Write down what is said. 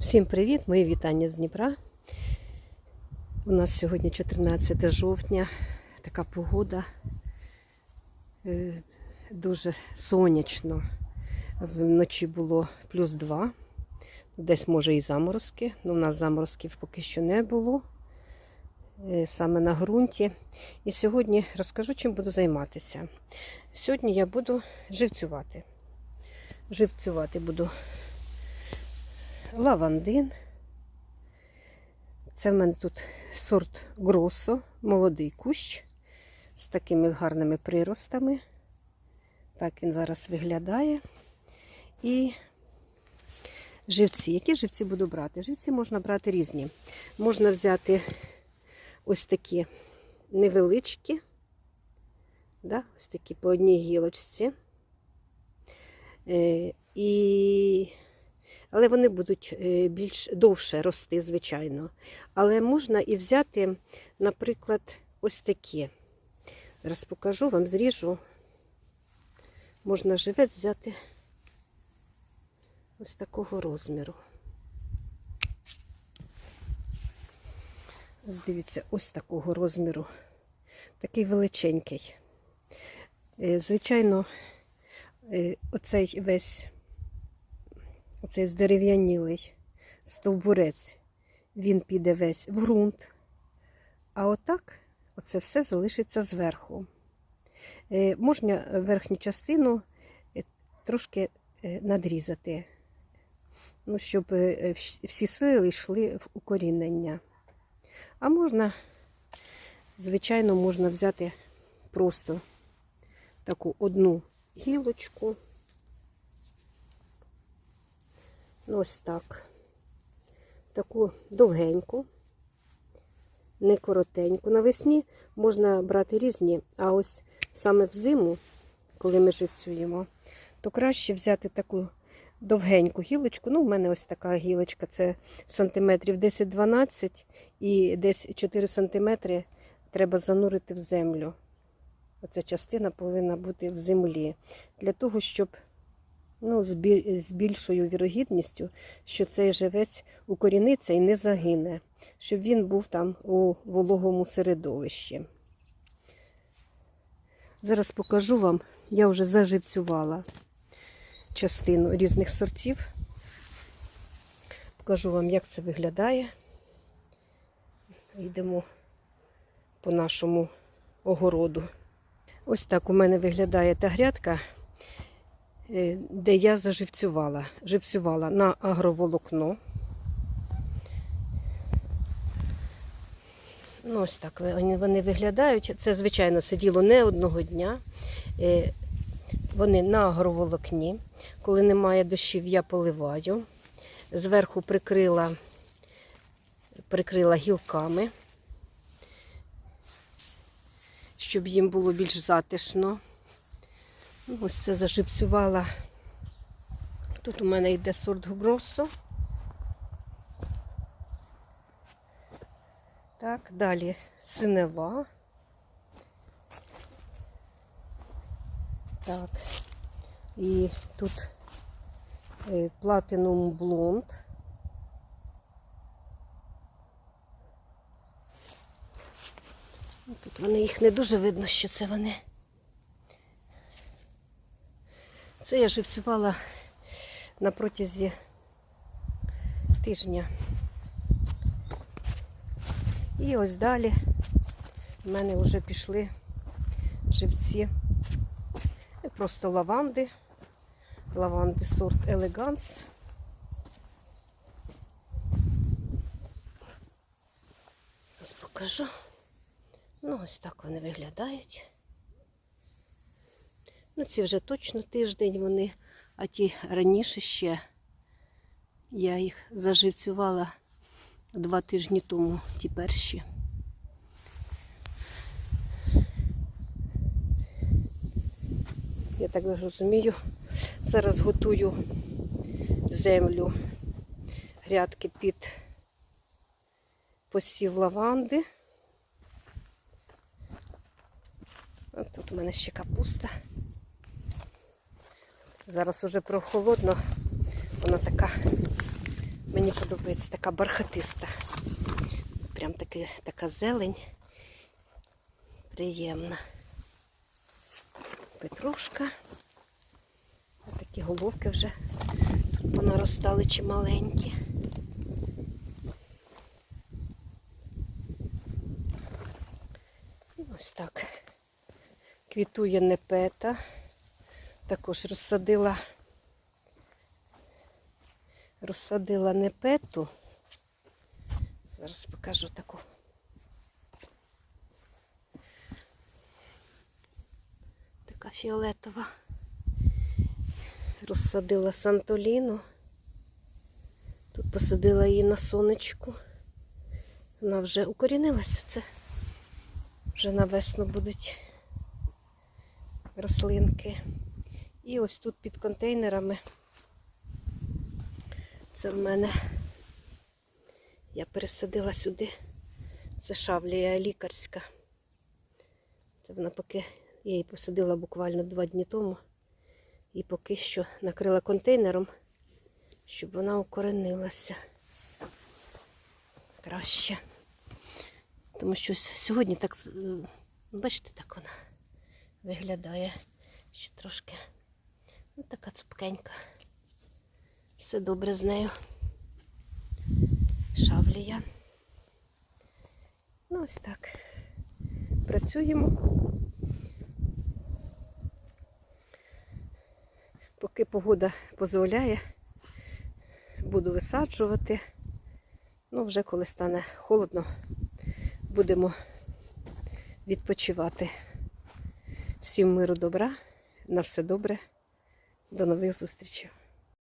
Всім привіт! Мої вітання з Дніпра. У нас сьогодні 14 жовтня, така погода. Е, Дуже сонячно. Вночі було плюс 2. Десь може і заморозки. Ну, у нас заморозків поки що не було. е, Саме на ґрунті. І сьогодні розкажу, чим буду займатися. Сьогодні я буду живцювати. Живцювати буду лавандин. Це в мене тут сорт Гросо, молодий кущ з такими гарними приростами. Так він зараз виглядає. І живці. Які живці буду брати? Живці можна брати різні. Можна взяти ось такі невеличкі, да? ось такі по одній гілочці. Е, і але вони будуть е, більш довше рости, звичайно. Але можна і взяти, наприклад, ось такі. Зараз покажу вам, зріжу. Можна живець взяти ось такого розміру. Ось дивіться, ось такого розміру. Такий величенький. Е, Звичайно, е, оцей весь оцей здерев'янілий стовбурець, він піде весь в ґрунт. А отак оце все залишиться зверху. Е, Можна верхню частину е, трошки е, надрізати, ну, щоб всі сили йшли в укорінення. А можна, звичайно, можна взяти просто таку одну гілочку. Ну, ось так. Таку довгеньку, не коротеньку. Навесні можна брати різні, а ось саме взиму, коли ми живцюємо, то краще взяти таку довгеньку гілочку. Ну, в мене ось така гілочка, це сантиметрів 10-12 і десь 4 сантиметри треба занурити в землю. Оця частина повинна бути в землі. Для того, щоб ну, з більшою вірогідністю, що цей живець укоріниться і не загине, щоб він був там у вологому середовищі. Зараз покажу вам, я вже заживцювала частину різних сортів. Покажу вам, як це виглядає. Йдемо по нашому огороду. Ось так у мене виглядає та грядка де я заживцювала. Живцювала на агроволокно. Ну, ось так вони, вони виглядають. Це, звичайно, це діло не одного дня. Е, Вони на агроволокні. Коли немає дощів, я поливаю. Зверху прикрила, прикрила гілками, щоб їм було більш затишно. Ось це заживцювала. Тут у мене йде сорт Гросо. Так, далі синева. Так. І тут е, Platinum Blonde. Тут вони їх не дуже видно, що це вони. Це я живцювала на протязі тижня. І ось далі в мене вже пішли живці. Просто лаванди. Лаванди сорт Елеганс. Покажу. Ну, ось так вони виглядають. Ну, ці вже точно тиждень вони, а ті раніше ще я їх заживцювала два тижні тому, ті перші. Я так розумію, зараз готую землю, грядки під посів лаванди. От тут у мене ще капуста. Зараз уже прохолодно, вона така, мені подобається така бархатиста. Прям таки, така зелень. Приємна. Петрушка. А такі головки вже тут понаростали чималенькі. Ось так. Квітує непета. Також розсадила, розсадила непету. Зараз покажу таку. Така фіолетова. Розсадила Сантоліну. Тут посадила її на сонечку. Вона вже укорінилася. Це вже на весну будуть рослинки. І ось тут під контейнерами. Це в мене я пересадила сюди. Це шавлія лікарська. Це вона поки я її посадила буквально два дні тому. І поки що накрила контейнером, щоб вона укоренилася краще. Тому що сьогодні так, бачите, так вона виглядає ще трошки. Ну, така цупкенька. Все добре з нею. Шавлія. Ну, ось так. Працюємо. Поки погода дозволяє, буду висаджувати. Ну, вже коли стане холодно, будемо відпочивати. Всім миру добра, на все добре. До нових зустрічей.